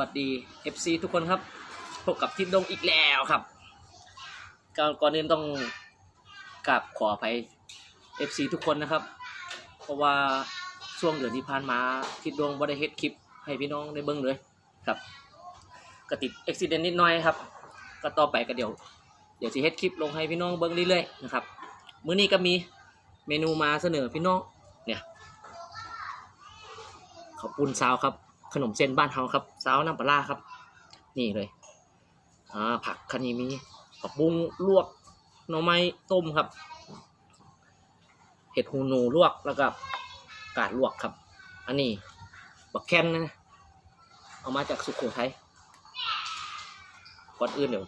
วัสดี FC ทุกคนครับ พบกับทิดดงอีกแล้วครับก่อนอื่นต้องกราบขออภัย FC ทุกคนนะครับ เพราะว่าช่วงเดือนที่ผ่านมาทิดดงบ่ได้เฮ็ดคลิปให้พี่น้องได้เบิ่งเลยครับก็ติดอุบิเหตุนิดหน่อยครับ ก็ต่อไปก็เดี๋ยว เดี๋ยวสิเฮ็ดคลิปลงให้พี่น้องเบิ่งเรื่อยๆนะครับมื้อนี้ก็มีเมนูมาเสนอพี่น้องเนี่ยข้าวปุ้นซาวครับ ขนมเส้นบ้านเฮาครับซาวน้ำปลาครับ นี่เลยอ่าผักคันนี้มีผักบุ้งลวกหน่อไม้ต้มครับเห็ดหูหนูลวกแล้วก็กาดลวกครับ อันนี้บักแคนนะเอามาจากสุโขทัยก่อนอื่นเดี๋ยว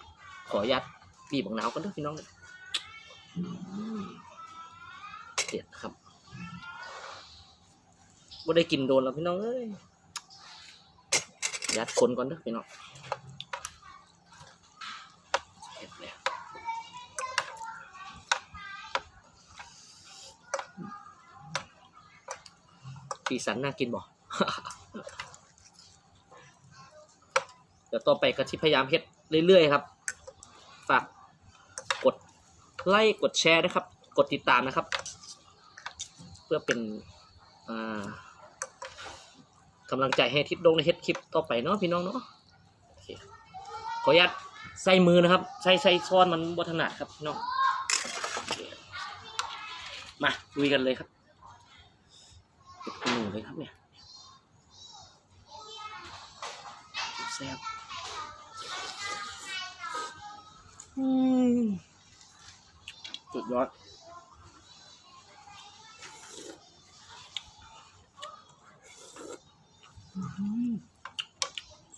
ขออนุญาตบีบักหนาวกันด้วยพี่น้องเด็ดครับบ่ได้กินโดนแล้วพี่น้องเอ้ย ยัดคนก่อนเด้อพี่น้องสีสันน่ากินบ่เดี๋ยวต่อไปก็ที่พยายามเฮ็ดเรื่อยๆครับ ฝากกดไลค์กดแชร์นะครับ กดติดตามนะครับ เพื่อเป็นอ่า กำลังใจให้ทิศดงในเฮ็ดคลิปต่อไปเนาะพี่น้องเนาะโอเคขออนุญาตใส่มือนะครับ ใส่ใส่ช้อนมันบถนัดครับพี่น้องโอเคมาลุยกันเลยครับเก็บหนูเลยครับเนี่ยแซ่บอืมสุดยอด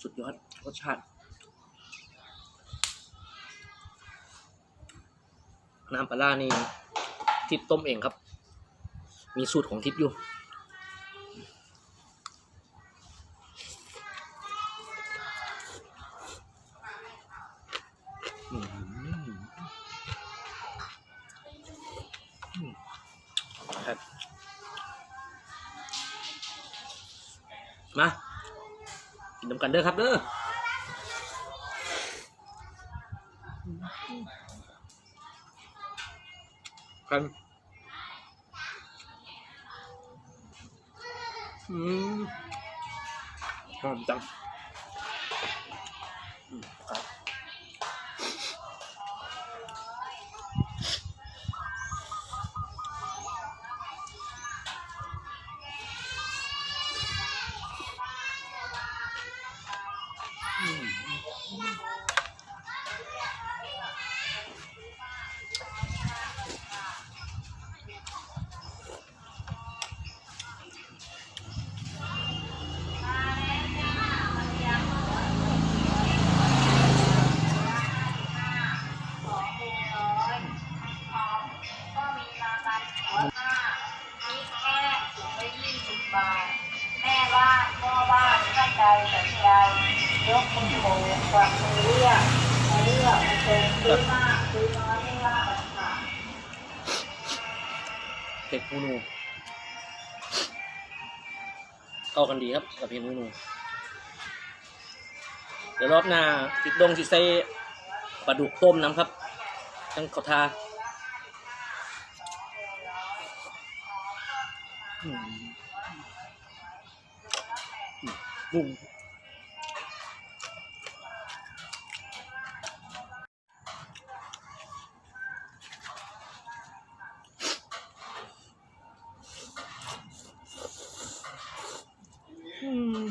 สุดยอดรสชาติ น้ำปลาล่านี่ทิพต้มเองครับ มีสูตรของทิพอยู่ กันเด้อครับเด้อกันอืมหอมจัง ใดสนใจยกมือโบกกวักมือเรียกมาเลือกมาชมซื้อมากซื้อน้อยไม่ว่ากันค่ะเผ็ดปูนูเข้ากันดีครับกับเผ็ดปูนูเดี๋ยวรอบหน้าติดดงสิใส่ปลาดุกต้มน้ำครับทั้งขอทาอืม อืมนุ่มอืม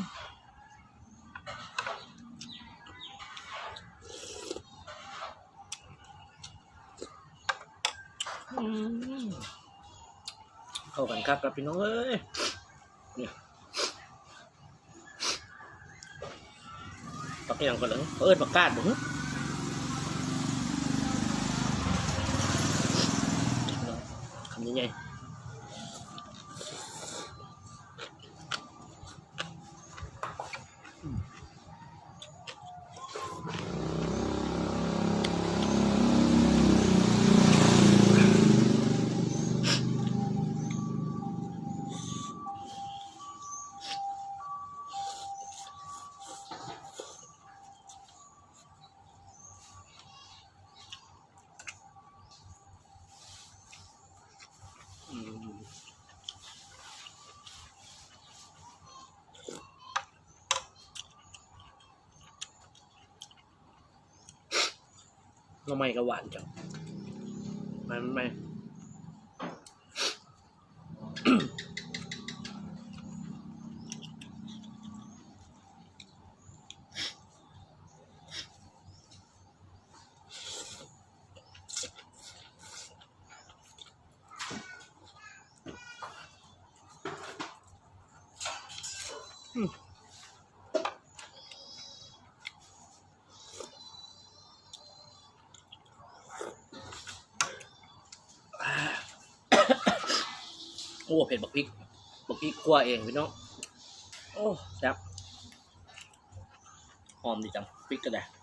อืมเข้ากันครับกับพี่น้องเอ้ยเนี่ย ปักอย่างก่อนเลยเอิ้นปักกาดบุ้งคำนี้ไง น้ำไม่ก็หวานจังมันไม่ โอ้เผ็ดบักพริกบักพริกคั่วเองพี่น้อง โอ้แซ่บหอมดีจังพริกกระแด้อื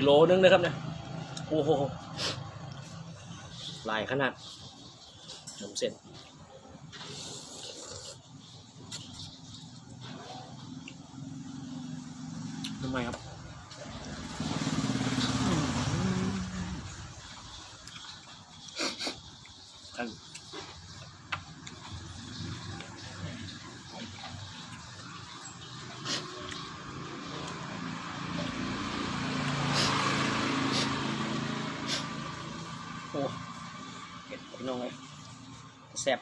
กิโลนึงนะครับเนี่ยโอ้โหลายขนาดหนมเส้นทำไมครับ อ้เห็ดพี่น้องเลยแซ่บ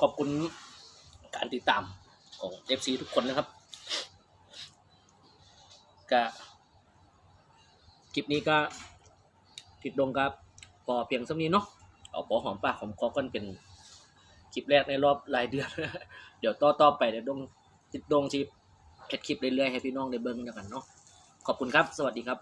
ขอบคุณการติดตามของ FC ทุกคนนะครับ ก็ คลิปนี้ก็ติดดงครับพอเพียงสักนี้เนาะเอาพอหอมปากหอมคอกันเป็นคลิปแรกในรอบหลายเดือน เดี๋ยวต่อต่อไปเดี๋ยวดงติดดงชีเอ็ดคลิปเรื่อยๆให้พี่น้องได้เบิ้งกันเนาะขอบคุณครับ สวัสดีครับ